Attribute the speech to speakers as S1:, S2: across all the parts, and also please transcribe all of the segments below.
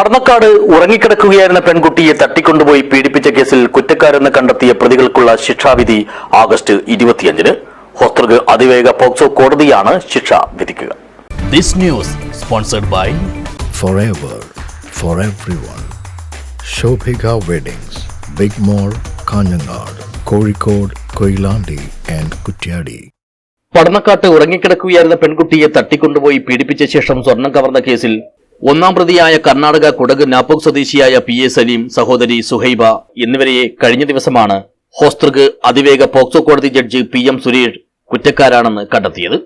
S1: പടന്നക്കാട് ഉറങ്ങിക്കിടക്കുകയായിരുന്ന പെൺകുട്ടിയെ തട്ടിക്കൊണ്ടുപോയി പീഡിപ്പിച്ച കേസിൽ കുറ്റക്കാരെന്ന് കണ്ടെത്തിയ പ്രതികൾക്കുള്ള ശിക്ഷാവിധി ആഗസ്റ്റ് ഇരുപത്തിയഞ്ചിന് ഹോസ്തർഗ് അതിവേഗ പോക്സോ കോടതിയാണ് ശിക്ഷ വിധിക്കുക
S2: This news sponsored by
S3: forever for everyone. Shobhika Weddings, Big Mall, Kanyanad, Kozhikode, Koilandi and Kutyadi.
S1: പടന്നക്കാട്ട് ഉറങ്ങിക്കിടക്കുകയായിരുന്ന പെൺകുട്ടിയെ തട്ടിക്കൊണ്ടുപോയി പീഡിപ്പിച്ച ശേഷം സ്വർണം കവർന്ന കേസിൽ ഒന്നാം പ്രതിയായ കർണാടക കുടക് നാപ്പോക് സ്വദേശിയായ പി എ സലീം സഹോദരി സുഹൈബ എന്നിവരെ കഴിഞ്ഞ ദിവസമാണ് ഹോസ്തൃഗ് അതിവേഗ പോക്സോ കോടതി ജഡ്ജി പി എം സുരേഷ് കുറ്റക്കാരാണെന്ന് കണ്ടെത്തിയത്.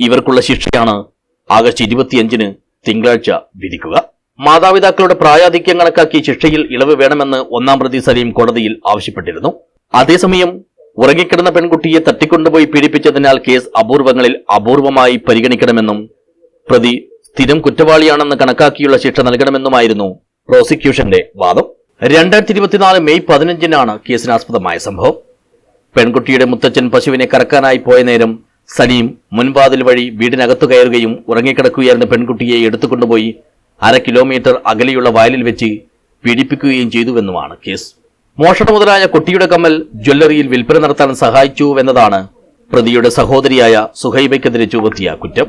S1: ഇവർക്കുള്ള ശിക്ഷയാണ് ആഗസ്റ്റ് ഇരുപത്തിയഞ്ചിന് തിങ്കളാഴ്ച വിധിക്കുക. മാതാപിതാക്കളുടെ പ്രായാധിക്യം കണക്കാക്കി ശിക്ഷയിൽ ഇളവ് വേണമെന്ന് ഒന്നാം പ്രതി സലീം കോടതിയിൽ ആവശ്യപ്പെട്ടിരുന്നു. അതേസമയം ഉറങ്ങിക്കിടന്ന പെൺകുട്ടിയെ തട്ടിക്കൊണ്ടുപോയി പീഡിപ്പിച്ചതിനാൽ കേസ് അപൂർവങ്ങളിൽ അപൂർവമായി പരിഗണിക്കണമെന്നും പ്രതി സ്ഥിരം കുറ്റവാളിയാണെന്ന് കണക്കാക്കിയുള്ള ശിക്ഷ നൽകണമെന്നുമായിരുന്നു പ്രോസിക്യൂഷന്റെ വാദം. രണ്ടായിരത്തി ഇരുപത്തിനാല് മെയ് പതിനഞ്ചിനാണ് കേസിനാസ്പദമായ സംഭവം. പെൺകുട്ടിയുടെ മുത്തച്ഛൻ പശുവിനെ കറക്കാനായി പോയ നേരം സലീം മുൻവാതിൽ വഴി വീടിനകത്തു കയറുകയും ഉറങ്ങിക്കിടക്കുകയായിരുന്ന പെൺകുട്ടിയെ എടുത്തുകൊണ്ടുപോയി അര കിലോമീറ്റർ അകലെയുള്ള വയലിൽ വെച്ച് പീഡിപ്പിക്കുകയും ചെയ്തുവെന്നുമാണ് കേസ്. മോഷണം മുതലായ കുട്ടിയുടെ കമ്മൽ ജ്വല്ലറിയിൽ വിൽപ്പന നടത്താൻ സഹായിച്ചുവെന്നതാണ് പ്രതിയുടെ സഹോദരിയായ സുഹൈബയ്ക്കെതിരെ ചുമത്തിയ കുറ്റം.